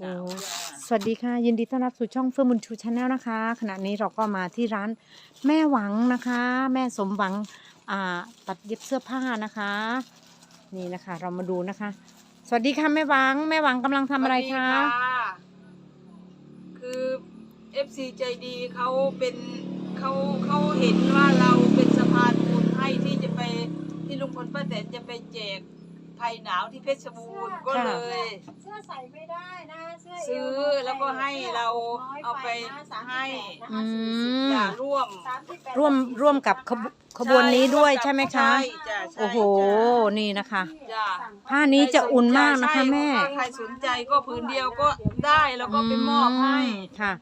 หนาวจ้ะสวัสดีค่ะยินดีต้อนรับสู่ช่องเฟื่องบุญชูชาแนลนะคะ ขณะนี้เราก็มาที่ร้านแม่หวังนะคะ แม่สมหวังอ่าตัดเย็บเสื้อผ้านะคะ นี่นะคะ เรามาดูนะคะ สวัสดีค่ะแม่หวัง แม่หวังกำลังทำอะไรคะ สวัสดีคือ FC ใจดีเขาเป็นเขาเขาเห็นว่าเราเป็นสะพานบุญให้ที่จะไปที่ลุงพลป้าแตนจะไปแจก ภัยหนาวที่เพชรบูรณ์ก็เลย เสื้อใส่ไม่ได้นะเสื้อซื้อแล้วก็ให้เราเอาไปให้อืมอย่าร่วมร่วมร่วมกับขบขบวนนี้ด้วยใช่ไหมคะ ใช่จ้ะใช่โอ้โหจ้ะนี่นะคะ จ้ะผ้านี้จะอุ่นมากนะคะแม่ใช่ถ้าใครสนใจก็ผืนเดียวก็ได้แล้วก็ไปมอบให้อืมค่ะ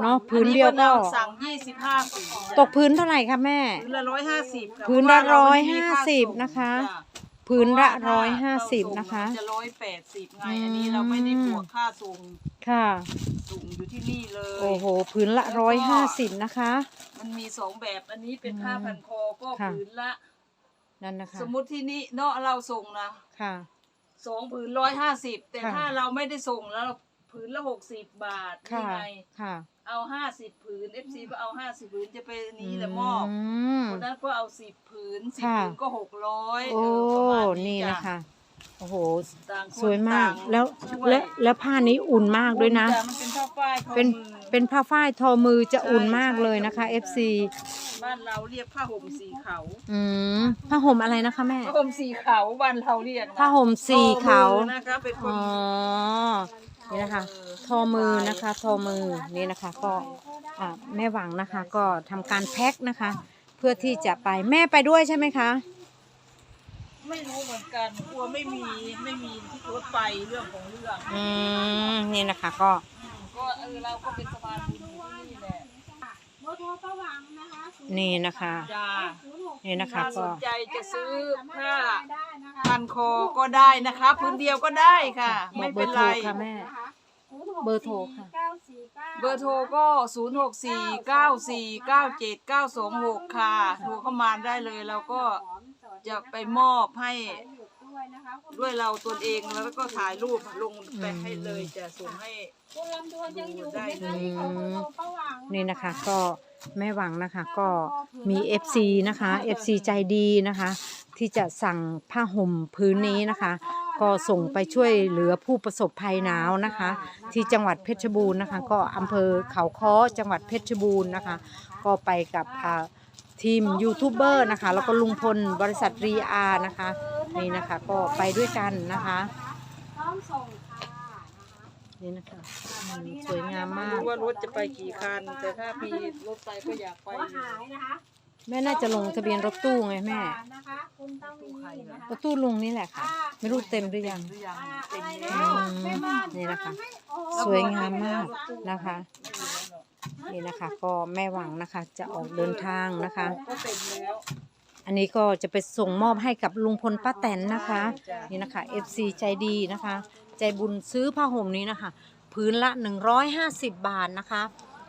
เนอะผืนเดียวก็ อันนี้เราสั่ง25ผืนตกพื้นเท่าไหร่คะแม่ ผืนละ150ผืนละ150นะคะ พื้นละร้อยห้าสิบนะคะ จะ180ไง อันนี้เราไม่ได้บวกค่าส่งค่ะ ส่งอยู่ที่นี่เลย โอ้โหพื้นละร้อยห้าสิบนะคะ มันมีสองแบบ อันนี้เป็นผ้าพันคอก็ค่ะ ผืนละ นั่นนะคะสมมุติที่นี่เนาะเราส่งนะค่ะ สองผืนร้อยห้าสิบแต่ค่ะ ถ้าเราไม่ได้ส่งแล้วผืนละหกสิบบาทนี่ค่ะไง ค่ะ เอาห้าสิบผืน FC ก็เอาห้าสิบผืนจะไปนี้แหละมอบมคนนั้นก็เอาสิบผืนสิบค่ะผืนก็หกร้อยโอ้ประมาณนี่จ้นะคะโอ้โหต่างคนสวยมากต่งแล้วช่ยแล้วแล้วผ้านี้อุ่นมากด้วยนะจ้มันเป็นผ้าฝ้ายทอเป็นมือเป็นผ้าฝ้ายทอมือจะใช่อุ่นมากใช่เลยนะคะใช่ FC บ้านเราเรียกผ้าห่มสีขาวอืม ผ้าห่มอะไรนะคะแม่ ผ้าห่มสีขาวบ้านเราเรียกนะผ้าห่มสีขาวทอมือนะคะเป็นคนอ๋อ นี่นะคะ ทอมือนะคะ ทอมือนี่นะคะ ก็อ่าแม่หวังนะคะ ก็ทำการแพ็คนะคะ เพื่อที่จะไปแม่ไปด้วยใช่ไหมคะ ไม่รู้เหมือนกันกลัวไม่มีไม่มีที่รถไปเรื่องของเรื่องอืมนี่นะคะ ก็ก็เออเราก็เป็นสะพานบุญอยู่ที่นี่แหละ โมโทรประวังนะคะนี่นะคะ จ้านี่นะคะถ้าสก็ นใจจะซื้อผ้าได้นะคะพันคอก็ได้นะคะพื้นเดียวก็ได้ค่ะบอไม่กเบเป็อนร์โทไรรค่ะแม่เบอร์โทรค่ะ เก้าสี่เก้า เบอร์โทรก็ 0 6 4 9 4 9 7 9 2 6 ค่ะ โทรเข้ามาได้เลย เราก็จะไปมอบให้ ด้วยนะคะด้วยเราตนเองแล้วก็ถ่ายรูปลงไปให้เลยจะส่งให้ คุณลำดวนยังอยู่ได้ไหมคะที่ขอโทรประวังนี่นะคะก็แม่หวังนะคะก็มี FC นะคะ FC ใจดีนะคะ ที่จะสั่งผ้าห่มพื้นนี้นะคะ ก็ส่งไปช่วยเหลือผู้ประสบภัยหนาวนะคะ ที่จังหวัดเพชรบูรณ์นะคะ ก็อำเภอเขาค้อจังหวัดเพชรบูรณ์นะคะ ก็ไปกับอ่าทีมยูทูบเบอร์นะคะ แล้วก็ลุงพลบริษัทรีอาร์นะคะ นี่นะคะก็ไปด้วยกันนะคะพร้อมส่งค่ะนะคะนี่นะคะอืมสวยงามมากรู้ว่ารถจะไปกี่คัน แต่ถ้ามีรถไปก็อยากไปหัวหายนะคะแม่น่าจะลงทะเบียนรถตู้ไงแม่ นะคะคุณต้องมีนะคะรถตู้ลุงนี่แหละค่ะ ไม่รู้เต็มหรือยัง หรือยังอ่าเต็อะมไรแล้นะวอืมแม่บ้านนี่นะคะ โอ้โหสวยงามมากนะคะ นี่นะคะ ก็แม่หวังนะคะ จะออกเดินทางนะคะ ก็เต็มแล้ว อันนี้ก็จะไปส่งมอบให้กับลุงพลป้าแตนนะคะจ้ะนี่นะคะ FC ใจดีนะคะ ใจบุญซื้อผ้าห่มนี้นะคะ พื้นละ 150 บาทนะคะ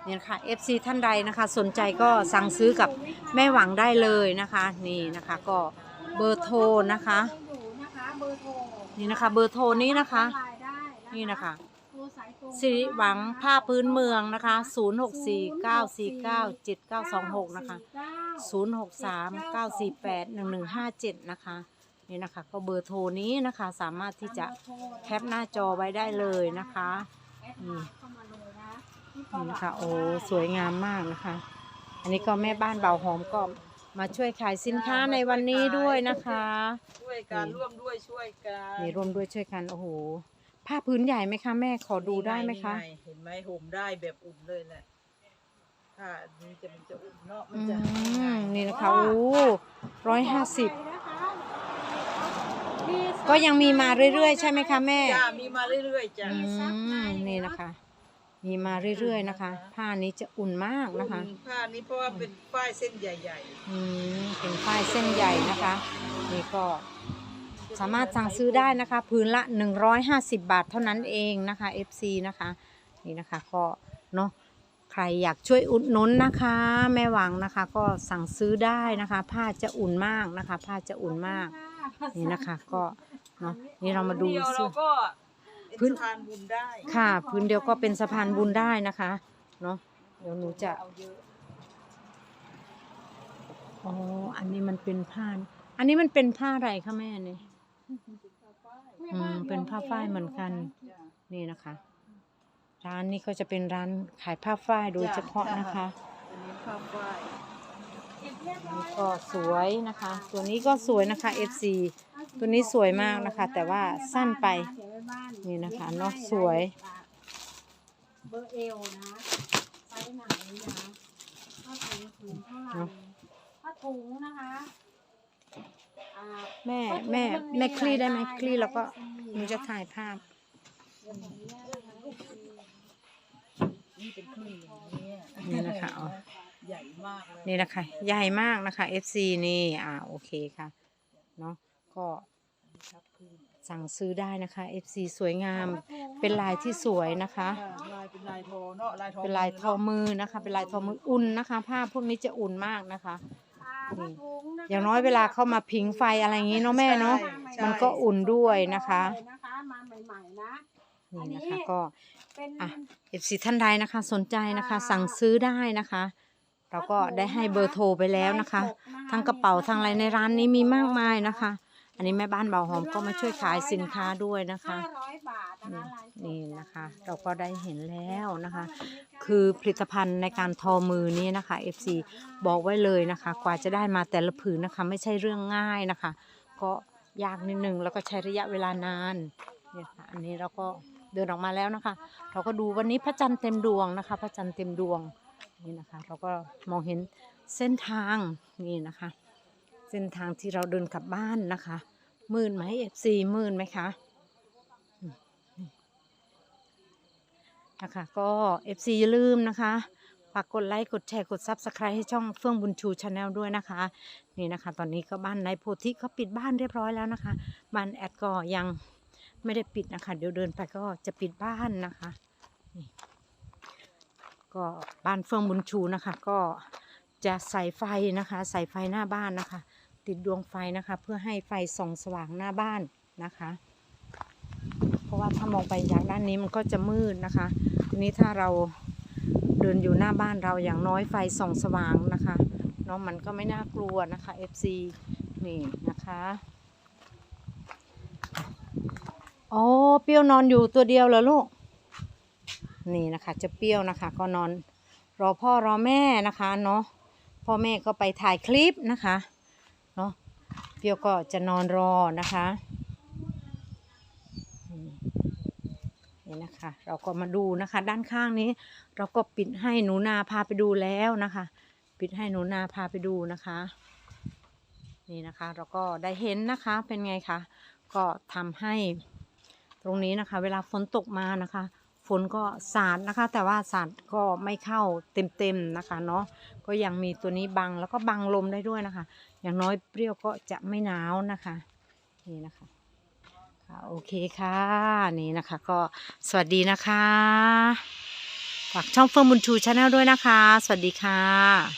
นี่นะคะ FC ท่านใดนะคะ สนใจก็สั่งซื้อกับแม่หวังได้เลยนะคะ นี่นะคะก็เบอร์โทรนะคะอยู่นะคะเบอร์โทรนี่นะคะ เบอร์โทรนี้นะคะไลน์ได้นี่นะคะโทรสายตรงสิริหวังผ้าพื้นเมืองนะคะ 0649497926 นะคะ 0639481157 นะคะ นี่นะคะก็เบอร์โทรนี้นะคะสามารถที่จะแคปหน้าจอไว้ได้เลยนะคะนี่เข้ามาเลยนะที่นี่นะคะโอ้สวยงามมากนะคะ อันนี้ก็แม่บ้านเบาหอมก็มาช่วยขายสินค้าในวันนี้ด้วยนะคะ ช่วยกันร่วมด้วยช่วยกันนี่ร่วมด้วยช่วยกันโอ้โหผ้าพื้นใหญ่ไหมคะแม่ขอดูได้ไหมคะนี่งเห็นไหมห่มได้แบบอุ่นเลยแหละ ถ้านี่จะมันจะอุ่นเนาะมัอืนจะมนี่นะคะโอ้ร้อยห้าสิบมีก็ยังมีมาเรื่อยๆ ใช่ไหมคะแม่ จ้ามีมาเรื่อยๆจ้ะอืมนี่นะคะ มีมาเรื่อยๆนะคะ ผ้านี้จะอุ่นมากนะคะอุ่ผ้านี้เพราะว่าเป็นป้ายเส้นใหญ่อืมเป็นป้ายเส้นใหญ่นะคะ นี่ก็สามารถสั่งซื้อได้นะคะ พื้นละ 150 บาทเท่านั้นเองนะคะ FC นะคะ นี่นะคะก็เนาะ ใครอยากช่วยอุดหนุนนะคะ แม่หวังนะคะ ก็สั่งซื้อได้นะคะ ผ้าจะอุ่นมากนะคะ ผ้าจะอุ่นมากนี่นะคะ ก็เนาะนี่เรามาๆดูเดียวเสื้เราอก็เป็นพื้นสะพานบุญได้ค่ะ พื้นเดียวก็เป็นสะพานบุญได้นะคะเนาะเดี๋ยวหนูจะเอาเยอะอ๋ออันนี้มันเป็นผ้าอันนี้มันเป็นผ้าอะไรคะแม่เนี่ยอืมเป็นผ้าฝ้ายเหมือนกันจ้ะนี่นะคะ ร้านนี้ก็จะเป็นร้านขายผ้าฝ้ายโดยเฉพาะนะคะอันนี้ข้าวฝ้ายนี่ก็สวยนะคะ ตัวนี้ก็สวยนะคะ FC ตัวนี้สวยมากนะคะ แต่ว่าสั้นไปนี่นะคะเนาะสวยเบอร์เอลนะไซส์ไหนนะผ้าถุงถุงเท่าไหร่เนอะผ้าถุงนะคะอ่าแม่แม่แม่คลี่ได้ไหมคลี่แล้วก็หนูจะถ่ายภาพ นี่เป็นคลื่นอย่างนี้นี่นะคะอ๋อใหญ่มากเลยนี่นะคะ ใหญ่มากนะคะ FC นี่อ่าโอเคค่ะเนาะก็สั่งซื้อได้นะคะ FC สวยงาม เป็นลายที่สวยนะคะค่ะลายเป็นลายทอเนาะลายทอเป็นลายทอมือนะคะ เป็นลายทอมืออุ่นนะคะ ผ้าพวกนี้จะอุ่นมากนะคะผ้าถุงนะคะอย่างน้อยเวลาเข้ามาพิงไฟอะไรอย่างนี้เนาะแม่เนาะ ใช่มันก็อุ่นด้วยนะคะนะคะมาใหม่ๆนะ นี่นะคะก็ เป็น อะเอฟซีท่านใดนะคะ สนใจนะคะ สั่งซื้อได้นะคะ เราก็ได้ให้เบอร์โทรไปแล้วนะคะ ทั้งกระเป๋าทั้งอะไรในร้านนี้มีมากมายนะคะ อันนี้แม่บ้านเบาหอมก็มาช่วยขายสินค้าด้วยนะคะ ห้าร้อยบาทนะคะลายสดนี่นะคะ เราก็ได้เห็นแล้วนะคะ คือผลิตภัณฑ์ในการทอมือนี้นะคะ FC บอกไว้เลยนะคะ กว่าจะได้มาแต่ละผืนนะคะ ไม่ใช่เรื่องง่ายนะคะ ก็ยากนิดนึงแล้วก็ใช้ระยะเวลานานเนี่ยค่ะอันนี้เราก็ เดินออกมาแล้วนะคะ เราก็ดูวันนี้พระจันทร์เต็มดวงนะคะ พระจันทร์เต็มดวงนี่นะคะ เราก็มองเห็นเส้นทางนี่นะคะ เส้นทางที่เราเดินกลับบ้านนะคะมืดไหม FC มืดไหมคะนะคะก็ FC อย่าลืมนะคะฝากกดไลค์กดแชร์กด Subscribe ให้ช่องเฟื่องบุญชูชาแนลด้วยนะคะ นี่นะคะ ตอนนี้ก็บ้านนายโพธิเขาปิดบ้านเรียบร้อยแล้วนะคะ บ้านแอดก็ยัง ไม่ได้ปิดนะคะ เดี๋ยวเดินไปก็จะปิดบ้านนะคะนี่ก็บ้านเฟื่องบุญชูนะคะ ก็จะใส่ไฟนะคะ ใส่ไฟหน้าบ้านนะคะ ติดดวงไฟนะคะ เพื่อให้ไฟส่องสว่างหน้าบ้านนะคะ เพราะว่าถ้ามองไปจากด้านนี้มันก็จะมืดนะคะทีนี้ถ้าเราเดินอยู่หน้าบ้านเราอย่างน้อยไฟส่องสว่างนะคะเนาะมันก็ไม่น่ากลัวนะคะ FC นี่นะคะ โอ้เปรี้ยวนอนอยู่ตัวเดียวเหรอลูก นี่นะคะ จะเปรี้ยวนะคะ ก็นอนรอพ่อรอแม่นะคะเนาะ พ่อแม่ก็ไปถ่ายคลิปนะคะ เนาะ เปรี้ยวก็จะนอนรอนะคะ นี่นะคะ เราก็มาดูนะคะ ด้านข้างนี้ เราก็ปิดให้หนูนาพาไปดูแล้วนะคะ ปิดให้หนูนาพาไปดูนะคะ นี่นะคะ เราก็ได้เห็นนะคะ เป็นไงคะ ก็ทำให้ ตรงนี้นะคะ เวลาฝนตกมานะคะ ฝนก็สาดนะคะ แต่ว่าสาดก็ไม่เข้าเต็มๆนะคะเนาะก็ยังมีตัวนี้บังแล้วก็บังลมได้ด้วยนะคะ อย่างน้อยเปรี้ยวก็จะไม่หนาวนะคะนี่นะคะค่ะโอเคค่ะนี่นะคะ ก็สวัสดีนะคะฝากช่องเฟิร์มบุญชูชาแนลด้วยนะคะ สวัสดีค่ะ